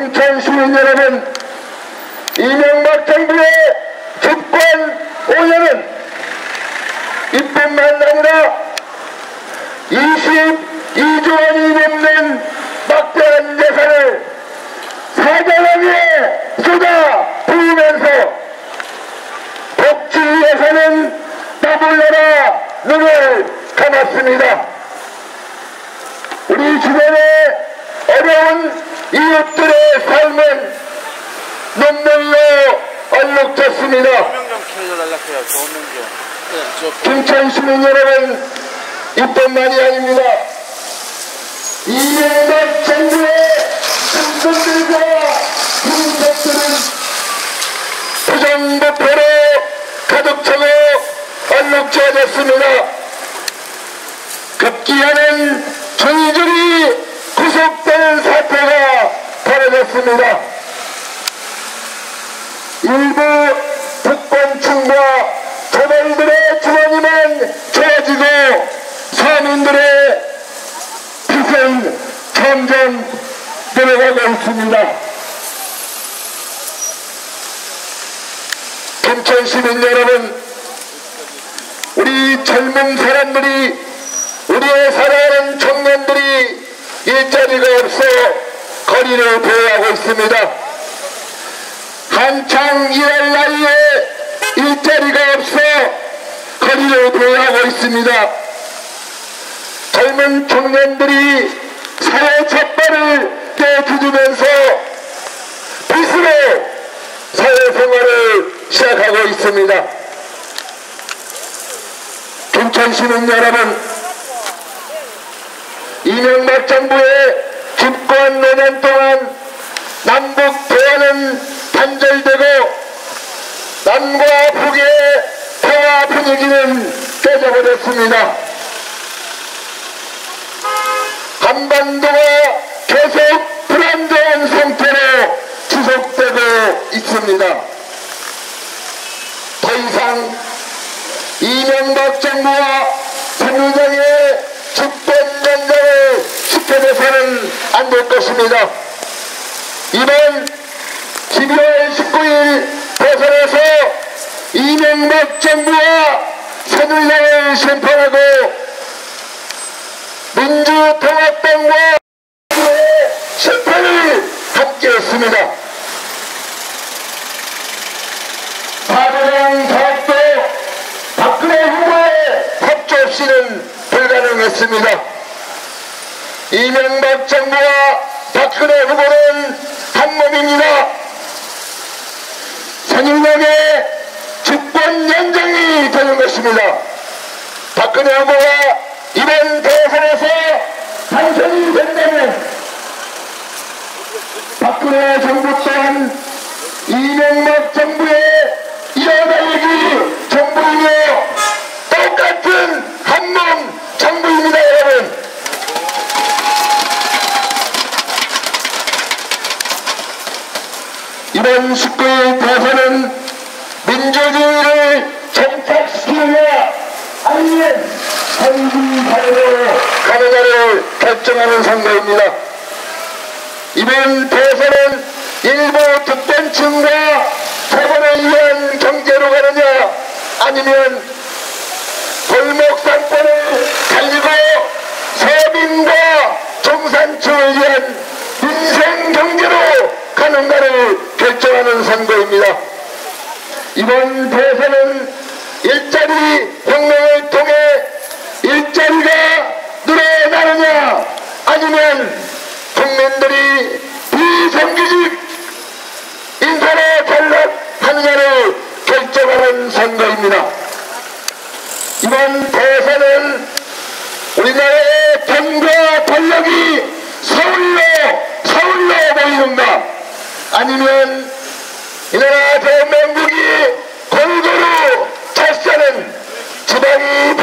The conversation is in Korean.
김천 시민 여러분, 이명박 정부의 집권 5년은 이뿐만 아니라 22조 원이 넘는 막대한 예산을 사장하게 쏟아 부으면서 복지 예산은 더불어라 눈을 감았습니다. 우리 어려운 이웃들의 삶은 눈물로 얼룩졌습니다. 김천 시민 여러분, 이뿐만이 아닙니다. 이명박 정부의 정권들과 군사들은 부정부패로 가득 차고 얼룩져졌습니다. 급기야는 저희들이 구속되는 사태가 벌어졌습니다. 일부 특권층과 조벌들의 주머니만 좋아지고 서민들의 빚은 점점 늘어가고 있습니다. 김천 시민 여러분, 우리 젊은 사람들이, 우리의 사랑하는 청년들이 일자리가 없어 거리를 보호하고 있습니다. 한창 일할 나이에 일자리가 없어 거리를 보호하고 있습니다. 젊은 청년들이 사회 첫발을 떼주면서 빚으로 사회생활을 시작하고 있습니다. 김천 시민 여러분, 이명박 정부의 집권 5년 동안 남북 대화는 단절되고 남과 북의 평화 분위기는 깨져버렸습니다. 한반도가 계속 불안정한 상태로 지속되고 있습니다. 더 이상 이명박 정부와 새누리당의 집권 연장을 지켜내서는 안 될 것입니다. 이번 12월 19일 대선에서 이명박 정부와 새누리당을 심판하고 민주통합당과 심판을 함께했습니다. 사대강 사업도 박근혜 후보의 협조 없이는 불가능했습니다. 이명박 정부와 박근혜 후보는 한 몸입니다. 새누리당의 집권 연장이 되는 것입니다. 박근혜 후보가 이번 대선에서 당선이 된다면 박근혜 정부 또한 이명박 정부의 이어달리기 정부이며 똑같은 한 몸 정부입니다 여러분 이번 19일 대선은 민주주의를 정착시키느냐 아니면 선진사회로 가느냐를 결정하는 선거입니다. 이번 대선은 일부 특권층과 재벌에 의한 경제로 가느냐 아니면 골목 상권을 살리고 서민과 중산층을 위한 민생 경제로 가는가를 결정하는 선거입니다. 이번 대선은 일자리 혁명을 통해 일자리가 늘어나느냐 아니면 국민들이 비정규직 인사로 전락하느냐를 결정하는 선거입니다. 이번 대선은 우리나라의 돈과 권력이 서울로 서울로 모이는가 아니면 이 나라 대한민국이 골고루 잘 사는 지방이